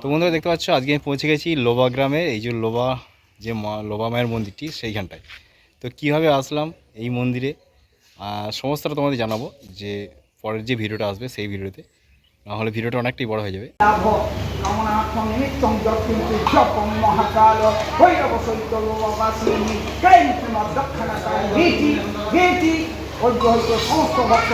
তো বন্ধুরা দেখতে পাচ্ছ, আজকে আমি পৌঁছে গেছি লোবা গ্রামে, এই যে লোবা, যে মা, লোবা মায়ের মন্দিরটি সেইখানটায়। তো কীভাবে আসলাম এই মন্দিরে? সমস্তটা তোমাদের জানাব যে পরের যে ভিডিওটা আসবে সেই ভিডিওতে। নাহলে ভিডিওটা অনেকটাই বড় হয়ে যাবে। সমস্ত ভক্ত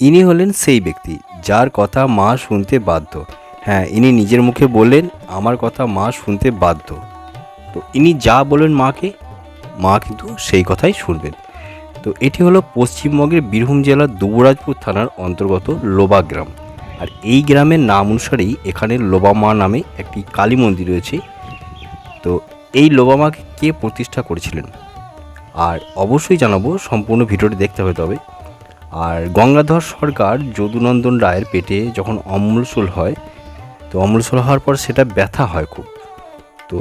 ইনি হলেন সেই ব্যক্তি যার কথা মা শুনতে বাধ্য। হ্যাঁ ইনি নিজের মুখে বললেন, আমার কথা মা শুনতে বাধ্য। তো ইনি যা বলেন মাকে, মা কিন্তু সেই কথাই শুনবেন। তো এটি হলো পশ্চিমবঙ্গের বীরভূম জেলার দুবরাজপুর থানার অন্তর্গত লোবা গ্রাম। আর এই গ্রামের নাম অনুসারেই এখানে লোবা মা নামে একটি কালী মন্দির রয়েছে। তো এই লোবা মাকে কে প্রতিষ্ঠা করেছিলেন? আর অবশ্যই জানাব, সম্পূর্ণ ভিডিওটি দেখতে হবে তবে। আর গঙ্গাধর সরকার যদুনন্দন রায়ের পেটে যখন অম্লশূল হয়, তো অম্লশূল হওয়ার পর সেটা ব্যথা হয় খুব। তো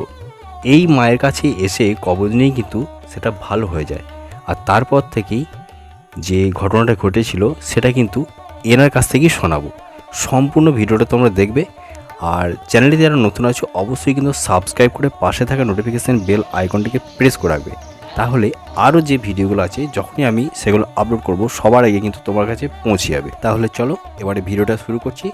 এই মায়ের কাছে এসে কবজ নিয়েই কিন্তু সেটা ভালো হয়ে যায়। আর তারপর থেকেই যে ঘটনাটা ঘটেছিল, সেটা কিন্তু এনার কাছ থেকেই শোনাবো। সম্পূর্ণ ভিডিওটা তোমরা দেখবে। আর চ্যানেলটি যারা নতুন আছো, অবশ্যই কিন্তু সাবস্ক্রাইব করে পাশে থাকা নোটিফিকেশান বেল আইকনটিকে প্রেস করে রাখবে। তাহলে আরও যে ভিডিওগুলো আছে, যখনই আমি সেগুলো আপলোড করব, সবার আগে কিন্তু তোমার কাছে পৌঁছে যাবে। তাহলে চলো, এবারে ভিডিওটা শুরু করছি।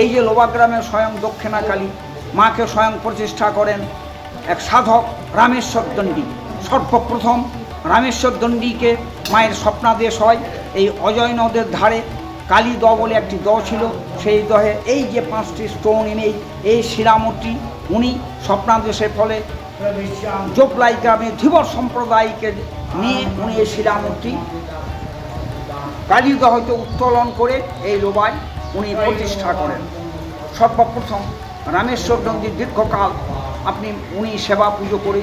এই যে লোবাগ্রামে স্বয়ং দক্ষিণাকালী, মাকে স্বয়ং প্রতিষ্ঠা করেন এক সাধক রামেশ্বর দণ্ডী। সর্বপ্রথম রামেশ্বর দণ্ডীকে মায়ের স্বপ্নাদেশ হয়, এই অজয় নদের ধারে কালী দ বলে একটি দ ছিল, সেই দহে এই যে পাঁচটি স্টোন এনে এই শিলামূর্তি, উনি স্বপ্নাদেশের ফলে জোপলাই গ্রামে ধীবর সম্প্রদায়কে নিয়ে উনি এই শিলামূর্তি কালীদ হয়তো উত্তোলন করে এই লোবায় উনি প্রতিষ্ঠা করেন। সর্বপ্রথম রামেশ্বর নন্দী দীর্ঘকাল আপনি উনি সেবা পুজো করে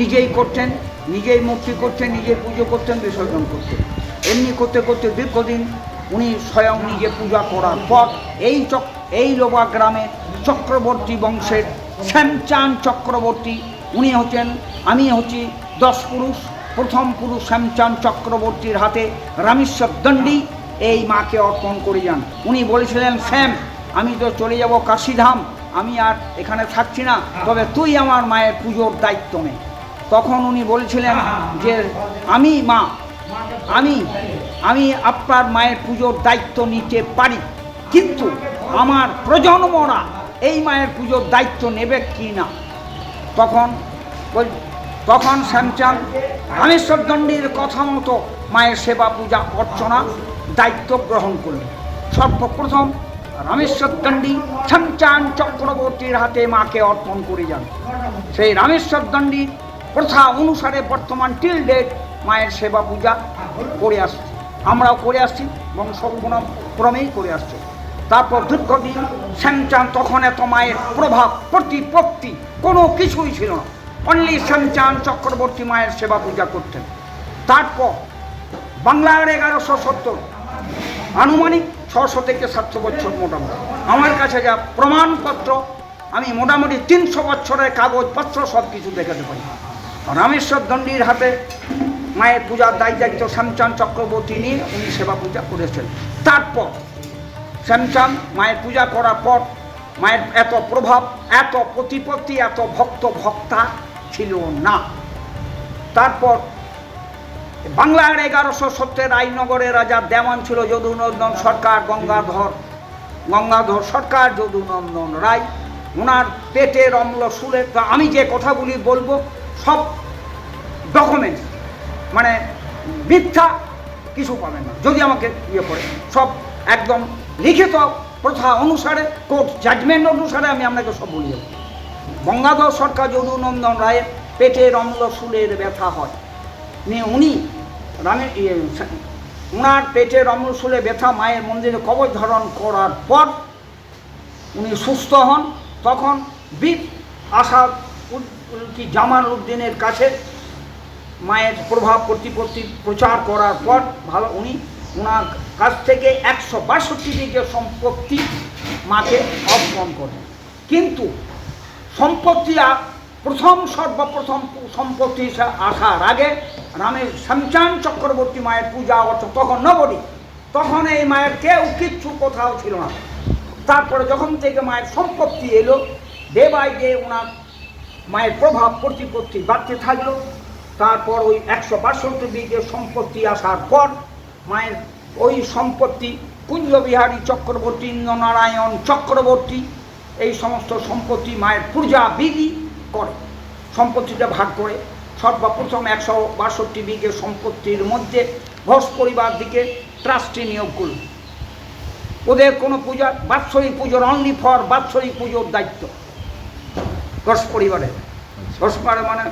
নিজেই করতেন, নিজেই মূর্তি করতেন, নিজেই পুজো করতেন, বিসর্জন করতেন। এমনি করতে করতে দীর্ঘদিন উনি স্বয়ং নিজে পূজা করার পর এই চক, এই লোবা গ্রামে চক্রবর্তী বংশের শ্যামচাঁদ চক্রবর্তী, উনি হচ্ছেন, আমি হচ্ছি দশ পুরুষ, প্রথম পুরুষ শ্যামচাঁদ চক্রবর্তীর হাতে রামেশ্বর দণ্ডী, এই মাকে অর্পণ করে যান। উনি বলেছিলেন, শ্যাম, আমি তো চলে যাব কাশিধাম, আমি আর এখানে থাকছি না, তবে তুই আমার মায়ের পুজোর দায়িত্ব নে। তখন উনি বলেছিলেন যে, আমি মা আমি আমি আপনার মায়ের পুজোর দায়িত্ব নিতে পারি, কিন্তু আমার প্রজন্মরা এই মায়ের পুজোর দায়িত্ব নেবে কি না? তখন তখন শ্যামচাঁদ রামেশ্বর দণ্ডীর কথা মতো মায়ের সেবা পূজা অর্চনা দায়িত্ব গ্রহণ করলেন। সর্বপ্রথম রামেশ্বর দণ্ডী শ্যামচাঁদ চক্রবর্তীর হাতে মাকে অর্পণ করে যান। সেই রামেশ্বর দণ্ডী প্রথা অনুসারে বর্তমান টিল ডেট মায়ের সেবা পূজা করে আসছি। আমরাও করে আসছি বংশক্রম ক্রমেই করে আসছে। তারপর দীর্ঘদিন শ্যামচাঁদ তখন এত মায়ের প্রভাব, প্রতিপত্তি, কোনো কিছুই ছিল না। অনলি শ্যামচাঁদ চক্রবর্তী মায়ের সেবা পূজা করতেন। তারপর বাংলার এগারোশো সত্তর, আনুমানিক ছশো থেকে সাতশো বছর মোটামুটি। আমার কাছে যা প্রমাণপত্র, আমি মোটামুটি তিনশো বছরের কাগজপত্র সব কিছু দেখাতে পারি রামেশ্বর দণ্ডীর হাতে মায়ের পূজার দায় দায়িত্ব শ্যামচাঁদ চক্রবর্তী নিয়ে উনি সেবা পূজা করেছেন। তারপর শ্যামচাঁদ মায়ের পূজা করার পর মায়ের এত প্রভাব, এত প্রতিপত্তি, এত ভক্ত, ভক্তা ছিল না। তারপর বাংলার এগারোশো সত্তর রায়নগরের রাজা দেওয়ান ছিল যদুনন্দন সরকার, গঙ্গাধর গঙ্গাধর সরকার, যদুনন্দন রায়। ওনার পেটের অম্ল সুরে আমি যে কথাগুলি বলব, সব ডকুমেন্টস মানে মিথ্যা কিছু পাবেন না যদি আমাকে ইয়ে করে। সব একদম লিখিত প্রথা অনুসারে কোর্ট জাজমেন্ট অনুসারে আমি আপনাকে সব বলে গঙ্গাধর সরকার যদুনন্দন রায়ের পেটের অম্ল সুরের ব্যথা হয়। নিয়ে উনি রামের ইয়ে, ওনার পেটের অম্লশূলে ব্যথা মায়ের মন্দিরে কবচ ধারণ করার পর উনি সুস্থ হন। তখন বীর আসাদ কি জামাল উদ্দিনের কাছে মায়ের প্রভাব প্রতিপত্তি প্রচার করার পর ভালো উনি ওনার কাছ থেকে একশো বাষট্টি বিঘে সম্পত্তি মাকে অর্পণ করেন। কিন্তু সম্পত্তি প্রথম সর্বপ্রথম সম্পত্তি আসার আগে রামের শ্যামচান চক্রবর্তী মায়ের পূজা অর্থ তখন নবরী তখন এই মায়ের কেউ কিচ্ছু কোথাও ছিল না। তারপরে যখন থেকে মায়ের সম্পত্তি এলো ডে বাই ওনার মায়ের প্রভাব প্রতিপত্তি বাড়তে থাকল। তারপর ওই একশো বাষট্টি বিঘে সম্পত্তি আসার পর মায়ের ওই সম্পত্তি, কুঞ্জবিহারী চক্রবর্তী, ইন্দ্রনারায়ণ চক্রবর্তী, এই সমস্ত সম্পত্তি মায়ের পূজা বিধি করে, সম্পত্তিটা ভাগ করে। সর্বপ্রথম একশো বাষট্টি বিঘে সম্পত্তির মধ্যে ঘোষ পরিবার দিকে ট্রাস্টি নিয়োগ করল। ওদের কোনো পূজা, বাৎসরিক পুজোর অনলি ফর বাৎসরিক পুজোর দায়িত্ব ঘোষ পরিবারের। ঘোষ মানে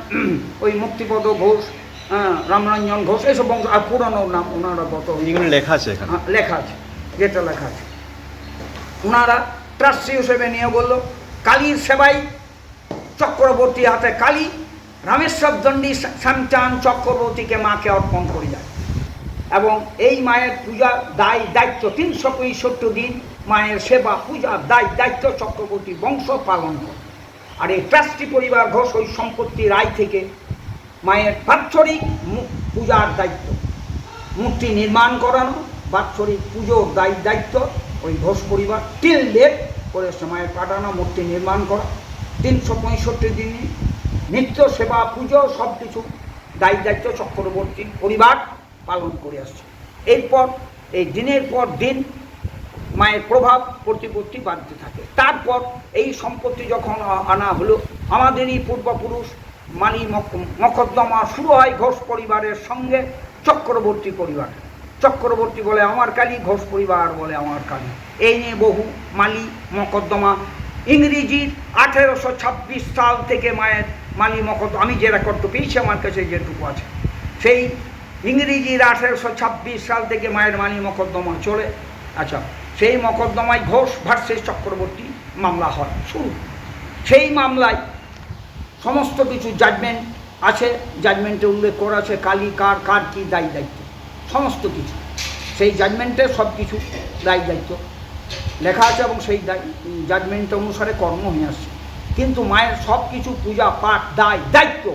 ওই মুক্তিপদ ঘোষ হ্যাঁ, রামরঞ্জন ঘোষ এইসব বংশ আর পুরানো নাম ওনারা গত লেখা আছে হ্যাঁ, লেখা আছে যেটা লেখা আছে। ওনারা ট্রাস্টি হিসেবে নিয়ে বলল কালীর সেবাই চক্রবর্তী হাতে কালী রামেশ্বর দণ্ডী শ্যামচান চক্রবর্তীকে মাকে অর্পণ করে যায়। এবং এই মায়ের পূজা দায় দায়িত্ব তিনশো পঁয়ষট্টি দিন মায়ের সেবা পূজা দায় দায়িত্ব চক্রবর্তী বংশ পালন করে। আর এই ট্রাস্টি পরিবার ঘোষ ওই সম্পত্তির আয় থেকে মায়ের বাৎসরিক পূজার দায়িত্ব। মূর্তি নির্মাণ করানো, বাৎসরিক পুজোর দায়, দায়িত্ব ওই ঘোষ পরিবার। টিল ডেট করে সময় পাঠানো, মূর্তি নির্মাণ করা। তিনশো পঁয়ষট্টি দিনে নিত্য সেবা, পুজো, সব কিছু দায়, দায়িত্ব চক্রবর্তী পরিবার পালন করে আসছে। এরপর, এই দিনের পর দিন মায়ের প্রভাব প্রতিপত্তি বাড়তে থাকে। তারপর এই সম্পত্তি যখন আনা হলো, আমাদেরই পূর্বপুরুষ মানি মক- মকদ্দমা শুরু হয় ঘোষ পরিবারের সঙ্গে চক্রবর্তী পরিবার। চক্রবর্তী বলে আমার কালী, ঘোষ পরিবার বলে আমার কালী। এই নিয়ে বহু মালি মকদ্দমা। ইংরেজির আঠেরোশো ছাব্বিশ সাল থেকে মায়ের মালি মকদ্দমা, আমি যে রেকর্ডটা পেয়েছি আমার কাছে যেটুকু আছে। সেই ইংরেজির আঠেরোশো ছাব্বিশ সাল থেকে মায়ের মানি মকদ্দমা চলে। আচ্ছা সেই মকদ্দমায় ঘোষ ভার্সেস চক্রবর্তী মামলা হয়, শুরু। সেই মামলায় সমস্ত কিছু জাজমেন্ট আছে জাজমেন্টে উল্লেখ করা আছে, কালী, কার কার কী দায়ী দায়িত্ব, সমস্ত কিছু। সেই জাজমেন্টে সব কিছু দায়ী দায়িত্ব। লেখা আছে এবং সেই জাজমেন্ট অনুসারে কর্ম হয়ে আসছে। কিন্তু মায়ের সব কিছু পূজা, পাঠ, দায়, দায়িত্ব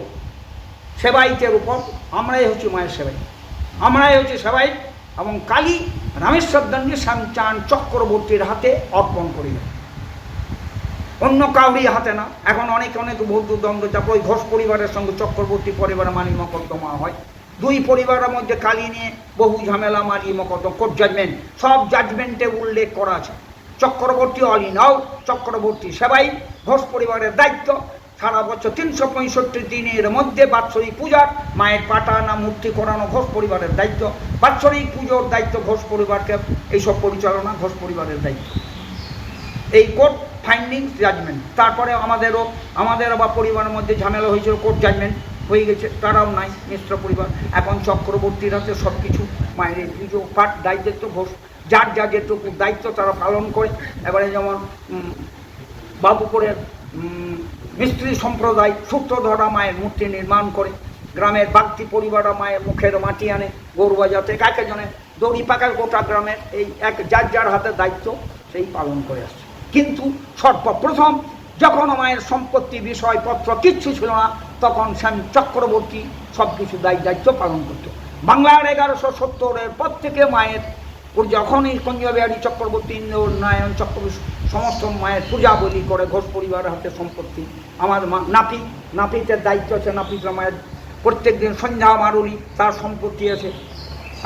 সেবাইতের উপর, আমরাই হচ্ছি মায়ের সেবাই আমরাই হচ্ছে সেবাই এবং কালী রামেশ্বর দণ্ডী শ্যামচান চক্রবর্তীর হাতে অর্পণ করিলেন। অন্য কাউরি হাতে না। এখন অনেক অনেক বৌদ্ধ দ্বন্দ্ব তারপর ওই ঘোষ পরিবারের সঙ্গে চক্রবর্তী পরিবারে মানি মকদ্দমা হয়। দুই পরিবারের মধ্যে কালি নিয়ে বহু ঝামেলা মারি মকদ্দম। কোর্ট জাজমেন্ট সব জাজমেন্টে উল্লেখ করা আছে। চক্রবর্তী অল চক্রবর্তী সেবাই ঘোষ পরিবারের দায়িত্ব। সারা বছর তিনশো পঁয়ষট্টি দিনের মধ্যে বাৎসরিক পূজার, মায়ের পাটানা মূর্তি করানো ঘোষ পরিবারের দায়িত্ব। বাৎসরিক পুজোর দায়িত্ব ঘোষ পরিবারকে, এইসব পরিচালনা ঘোষ পরিবারের দায়িত্ব। এই কোর্ট ফাইন্ডিং জাজমেন্ট, তারপরে আমাদেরও, আমাদের আবার পরিবারের মধ্যে ঝামেলা হয়েছিল, কোর্ট জাজমেন্ট হয়ে গেছে, তারাও নাই, মিশ্র পরিবার। এখন চক্রবর্তীর হাতে সব কিছু মায়ের পুজো, পাঠ, দায়িত্ব ঘোষ, যার যা যেটুকু দায়িত্ব তারা পালন করে। এবারে যেমন বাবুপুরের মিস্ত্রি সম্প্রদায় সূত্রধরা মায়ের মূর্তি নির্মাণ করে, গ্রামের বাগতি পরিবাররা মায়ের মুখের মাটি আনে গরু বাজাতে এক একজনে দড়ি পাকার গোটা গ্রামের এই এক যার যার হাতে দায়িত্ব সেই পালন করে আসছে। কিন্তু সর্বপ্রথম যখন মায়ের সম্পত্তি বিষয়পত্র কিচ্ছু ছিল না, তখন শ্যাম চক্রবর্তী সব কিছু দায়ী দায়িত্ব পালন করত। বাংলার এগারোশো সত্তরের পর থেকে মায়ের ওর যখনই কঞ্জবিহারী চক্রবর্তী, ইন্দ্রনারায়ণ চক্রবর্তী, সমস্ত মায়ের পূজা বলি করে ঘোষ পরিবারের হাতে সম্পত্তি। আমার মা নাপিত নাপিতের দায়িত্ব আছে নাপিতরা মায়ের প্রত্যেক দিন সন্ধ্যা মারুলি, তার সম্পত্তি আছে।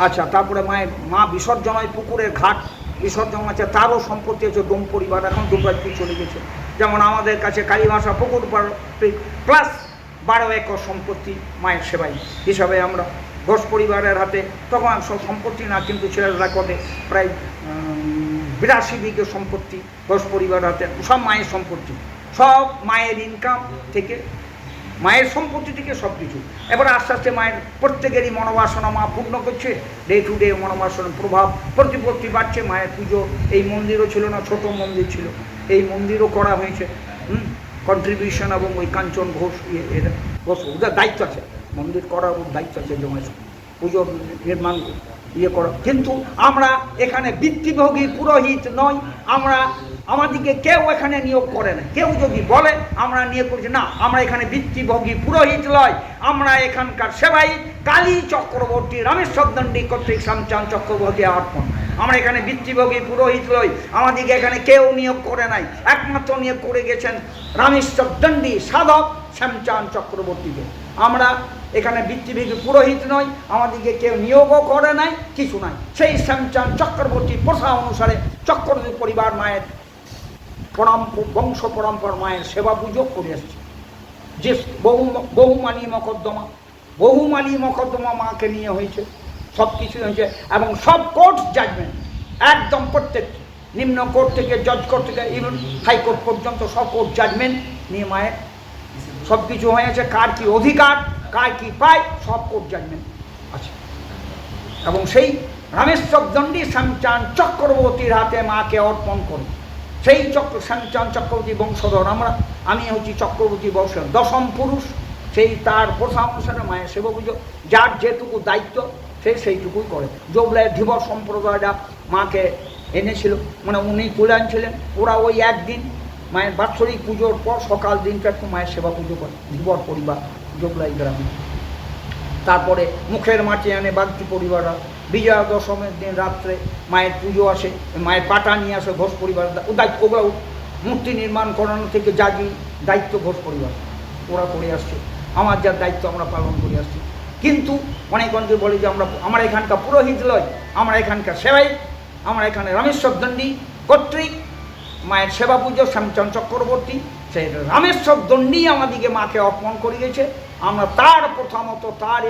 আচ্ছা তারপরে মায়ের মা বিসর্জন হয় পুকুরের ঘাট, বিসর্জন আছে, তারও সম্পত্তি আছে, ডোম পরিবার, এখন দুর্গাপুর চলে গেছে। যেমন আমাদের কাছে কালীভাষা পুকুর প্লাস বারো একর সম্পত্তি মায়ের সেবাই হিসাবে আমরা ঘোষ পরিবারের হাতে, তখন সব সম্পত্তি না, কিন্তু ছেলেরা করে প্রায় বিরাশি বিঘে সম্পত্তি ঘোষ পরিবারের হাতে, সব মায়ের সম্পত্তি। সব মায়ের ইনকাম থেকে, মায়ের সম্পত্তি থেকে সব কিছু। এবার আস্তে আস্তে মায়ের প্রত্যেকেরই মনোবাসনা, মা পূর্ণ করছে। ডে টু ডে মনোবাসনার প্রভাব, প্রতিপত্তি বাড়ছে। মায়ের পুজো, এই মন্দিরও ছিল না, ছোট মন্দির ছিল। এই মন্দিরও করা হয়েছে কন্ট্রিবিউশন এবং ওই কাঞ্চন ঘোষ ইয়ে ঘোষ, ওদের দায়িত্ব আছে। মন্দির করার দায়িত্ব আছে জমেছে পুজো নির্মাণ ইয়ে করা। কিন্তু আমরা এখানে বৃত্তিভোগী পুরোহিত নই। আমরা, আমাদেরকে কেউ এখানে নিয়োগ করে না। কেউ যদি বলে, আমরা নিয়োগ করছি, না, আমরা এখানে বৃত্তিভোগী পুরোহিত লয় আমরা এখানকার সেবাই কালী চক্রবর্তী, রামেশ্বর দণ্ডী কর্তৃক শ্যামচাঁদ চক্রবর্তী অর্পণ আমরা এখানে বৃত্তিভোগী পুরোহিত লই আমাদেরকে এখানে কেউ নিয়োগ করে নাই। একমাত্র নিয়োগ করে গেছেন রামেশ্বর দণ্ডী সাধক শ্যামচাঁদ চক্রবর্তীকে। আমরা এখানে বৃত্তিভোগী পুরোহিত নয় আমাদেরকে কেউ নিয়োগও করে নাই, কিছু নাই। সেই শ্যামচাঁদ চক্রবর্তী প্রথা অনুসারে চক্রবর্তী পরিবার মায়ের পরম বংশ পরম্পর মায়ের সেবা পুজো করে আসছে যে বহু, বহুমানি মকদ্দমা বহুমানি মকদ্দমা মাকে নিয়ে হয়েছে, সব কিছু হয়েছে, এবং সব কোর্ট জাজমেন্ট একদম প্রত্যেকটি নিম্ন কোর্ট থেকে জজ কোর্ট থেকে ইভেন হাইকোর্ট পর্যন্ত সব কোর্ট জাজমেন্ট নিয়ে মায়ের সব কিছু হয়েছে। কার কি অধিকার? কার কি পায়, সব কোর্ট জাজমেন্ট আছে এবং সেই রামেশ্বর দণ্ডী শ্যামচাঁদ চক্রবর্তীর হাতে মাকে অর্পণ করে সেই চক্র শ্যামচান চক্রবর্তী বংশধর আমরা, আমি হচ্ছি চক্রবর্তী বংশের দশম পুরুষ। সেই তার প্রথা অনুসারে মায়ের সেবা পুজো, যার যেটুকু দায়িত্ব, সে সেইটুকুই করে। জবলায় ধীবর সম্প্রদায়টা মাকে এনেছিল মানে উনি তুলে আনছিলেন। ওরা ওই একদিন মায়ের বাৎসরিক পুজোর পর সকাল দিনটা একটু মায়ের সেবা পুজো করে ধীবর পরিবার। জবলাই গ্রামে। তারপরে মুখের মাটি আনে বাগদি পরিবাররা। বিজয়া দশমীর দিন রাত্রে মায়ের পুজো আসে, মায়ের পাটা নিয়ে আসে ঘোষ পরিবার। দায়িত্ব ওগুলো মূর্তি নির্মাণ করানো থেকে জাগি দায়িত্ব ঘোষ পরিবার, ওরা করে আসছে। আমার যার দায়িত্ব আমরা পালন করে আসছি। কিন্তু অনেক অনেকে বলে যে আমরা, আমার এখানকার পুরোহিত লয়, আমরা এখানকার সেবাই, আমরা এখানে রামেশ্বর দণ্ডী কর্তৃক মায়ের সেবা পুজো শ্যামচন্দ চক্রবর্তী, সেই রামেশ্বর দণ্ডী আমাদিকে মাকে অর্পণ করে গেছে আমরা তার প্রথমত তার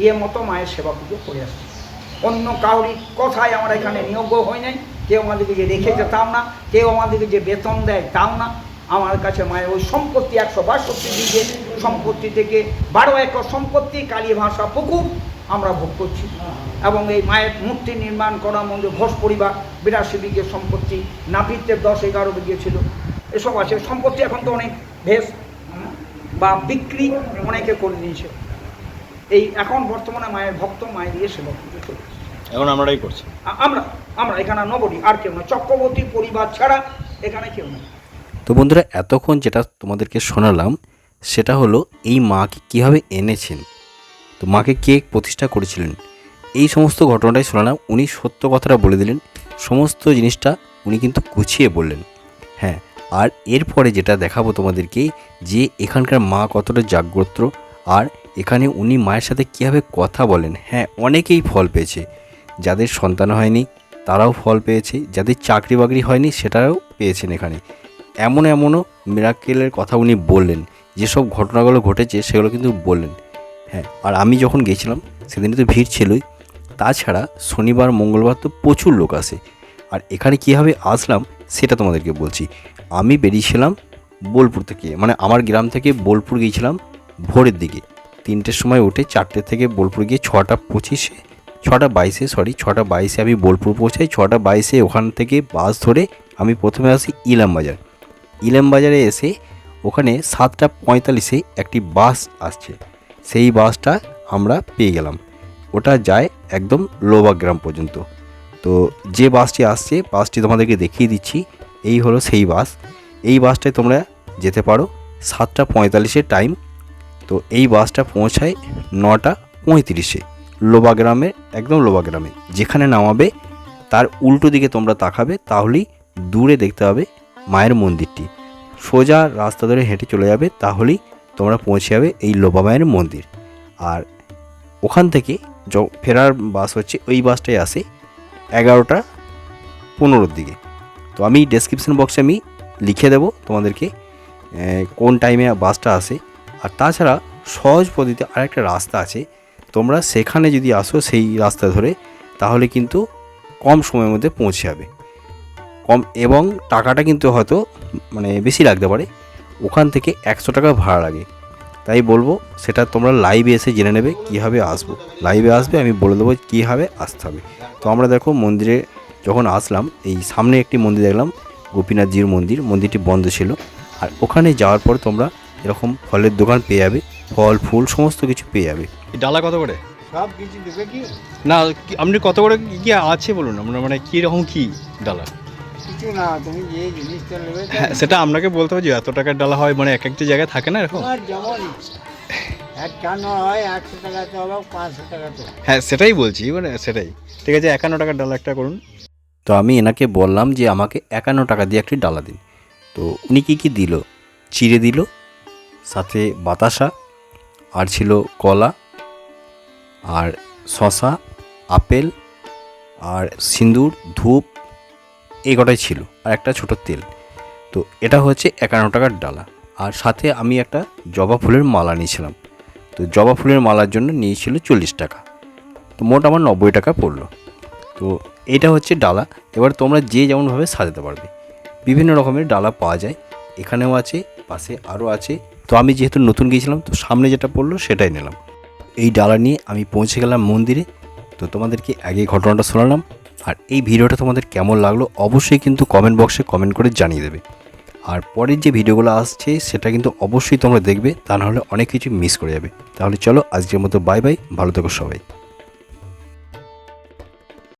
ইয়ে মতো মায়ের সেবা পুজো করে আসছি। অন্য কাউরি কথায় আমরা এখানে নিয়োগ হই নাই। কেউ আমাদেরকে যে রেখেছে তাও না, কেউ আমাদেরকে যে বেতন দেয় তাও না। আমার কাছে মায়ের ওই সম্পত্তি একশো বাষট্টি দিকে সম্পত্তি থেকে বারো একর সম্পত্তি, কালী ভাষা পুকুর আমরা ভোগ করছি। এবং এই মায়ের মূর্তি নির্মাণ করা মন্দির, ঘোষ পরিবার, বিরাশি বিঘে সম্পত্তি, নাপিতের দশ এগারো বিঘে ছিল। এসব আছে। সম্পত্তি এখন তো অনেক ভেস বা বিক্রি অনেকে করে নিয়েছে। এই এখন বর্তমানে মায়ের ভক্ত মায়ের দিয়ে সেবা এখন আমরাই করছি। আমরা আমরা এখানে নবডি আর কেউ না। চক্রবর্তী পরিবার ছাড়া এখানে কেউ নেই তো বন্ধুরা এতক্ষণ যেটা তোমাদেরকে শোনালাম সেটা হলো এই মাকে কীভাবে এনেছেন। তো মাকে কে প্রতিষ্ঠা করেছিলেন? এই সমস্ত ঘটনাটাই শোনালাম। উনি সত্য কথাটা বলে দিলেন। সমস্ত জিনিসটা উনি কিন্তু গুছিয়ে বললেন। হ্যাঁ আর এরপরে যেটা দেখাবো তোমাদেরকে, যে এখানকার মা কতটা জাগ্রত আর এখানে উনি মায়ের সাথে কীভাবে কথা বলেন। হ্যাঁ অনেকেই ফল পেয়েছে। যাদের সন্তান হয়নি, তারাও ফল পেয়েছে। যাদের চাকরি বাকরি হয়নি, সেটাও পেয়েছেন এখানে। এমন এমনও মিরাকেলের কথা উনি বললেন। যেসব ঘটনাগুলো ঘটেছে, সেগুলো কিন্তু বললেন। হ্যাঁ আর আমি যখন গেছিলাম সেদিনে তো ভিড় ছিলই। তাছাড়া শনিবার, মঙ্গলবার তো প্রচুর লোক আসে। আর এখানে কীভাবে আসলাম, সেটা তোমাদেরকে বলছি। আমি বেরিয়েছিলাম বোলপুর থেকে। মানে আমার গ্রাম থেকে বোলপুর গিয়েছিলাম ভোরের দিকে। তিনটের সময় উঠে চারটে থেকে বোলপুর গিয়ে ছটা পঁচিশে, ছটা বাইশে সরি ছটা বাইশে আমি বোলপুর পৌঁছাই। ছটা বাইশে ওখান থেকে বাস ধরে আমি প্রথমে আসি ইলাম বাজার। ইলাম বাজারে এসে ওখানে সাতটা পঁয়তাল্লিশে একটি বাস আসছে। সেই বাসটা আমরা পেয়ে গেলাম। ওটা যায় একদম লোবাগ্রাম পর্যন্ত। তো যে বাসটি আসছে, বাসটি তোমাদেরকে দেখিয়ে দিচ্ছি। এই হলো সেই বাস। এই বাসটায় তোমরা যেতে পারো সাতটা পঁয়তাল্লিশের টাইম। তো এই বাসটা পৌঁছায় নটা পঁয়ত্রিশে লোবাগ্রামে একদম লোবাগ্রামে যেখানে নামাবে, তার উল্টো দিকে তোমরা তাকাবে, তাহলেই দূরে দেখতে হবে মায়ের মন্দিরটি। সোজা রাস্তা ধরে হেঁটে চলে যাবে, তাহলেই তোমরা পৌঁছে যাবে এই লোবা মায়ের মন্দির। আর ওখান থেকে ফেরার বাস হচ্ছে, ওই বাসটাই আসে এগারোটা পনেরোর দিকে। তো আমি ডেসক্রিপশন বক্সে আমি লিখে দেবো তোমাদেরকে কোন টাইমে বাসটা আসে। আর তাছাড়া সহজ পদ্ধতিতে আরেকটা রাস্তা আছে। তোমরা সেখানে যদি আসো সেই রাস্তা ধরে, তাহলে কিন্তু কম সময়ের মধ্যে পৌঁছে যাবে। কম, এবং টাকাটা কিন্তু হয়তো মানে বেশি লাগতে পারে। ওখান থেকে একশো টাকা ভাড়া লাগে। তাই বলব, সেটা তোমরা লাইভে এসে জেনে নেবে কীভাবে আসব। লাইভে আসবে, আমি বলে দেবো কীভাবে আসতে হবে। তো আমরা দেখো মন্দিরে যখন আসলাম এই সামনে একটি মন্দির দেখলাম গোপীনাথজির মন্দির মন্দিরটি বন্ধ ছিল। আর ওখানে যাওয়ার পর তোমরা এরকম ফলের দোকান পেয়ে যাবে ফল ফুল সমস্ত কিছু পেয়ে যাবে। এই ডালা কত করে? সব কিছু দেবে কি? না আপনি কত করে কি আছে বলুন আপনার মানে কীরকম কী ডালা? কিছু না তুমি যে জিনিসটা নেবে হ্যাঁ সেটা আপনাকে বলতে হবে যে এত টাকার ডালা হয় মানে এক একটি জায়গায় থাকে না এরকম? যেমন একান্ন হয় একশো পাঁচশো। হ্যাঁ সেটাই বলছি মানে সেটাই। ঠিক আছে একান্ন টাকার ডালা একটা করুন। তো আমি এনাকে বললাম যে আমাকে একান্ন টাকা দিয়ে একটি ডালা দিন। তো উনি কী কী দিল? চিড়ে দিল, সাথে বাতাসা, আর ছিল কলা, আর শশা আপেল, আর সিঁদুর, ধূপ, এই কটাই ছিল, আর একটা ছোট তেল। তো এটা হচ্ছে একান্ন টাকার ডালা। আর সাথে আমি একটা জবা ফুলের মালা নিয়েছিলাম। তো জবা ফুলের মালার জন্য নিয়েছিল চল্লিশ টাকা। তো মোট আমার নব্বই টাকা পড়ল। তো এটা হচ্ছে ডালা। এবার তোমরা যে যেমনভাবে সাজাতে পারবে। বিভিন্ন রকমের ডালা পাওয়া যায়। এখানেও আছে, পাশে আরও আছে। তো আমি যেহেতু নতুন গিয়েছিলাম, তো সামনে যেটা পড়ল সেটাই নিলাম। এই ডালা নিয়ে আমি পৌঁছে গেলাম মন্দিরে। তো তোমাদেরকে আগে ঘটনাটা শোনালাম। আর এই ভিডিওটা তোমাদের কেমন লাগল অবশ্যই কিন্তু কমেন্ট বক্সে কমেন্ট করে জানিয়ে দেবে। আর পরের যে ভিডিওগুলো আসছে, সেটা কিন্তু অবশ্যই তোমরা দেখবে। তা নাহলে অনেক কিছু মিস করে যাবে। তাহলে চলো আজকের মতো বাই বাই ভালো থেকো সবাই।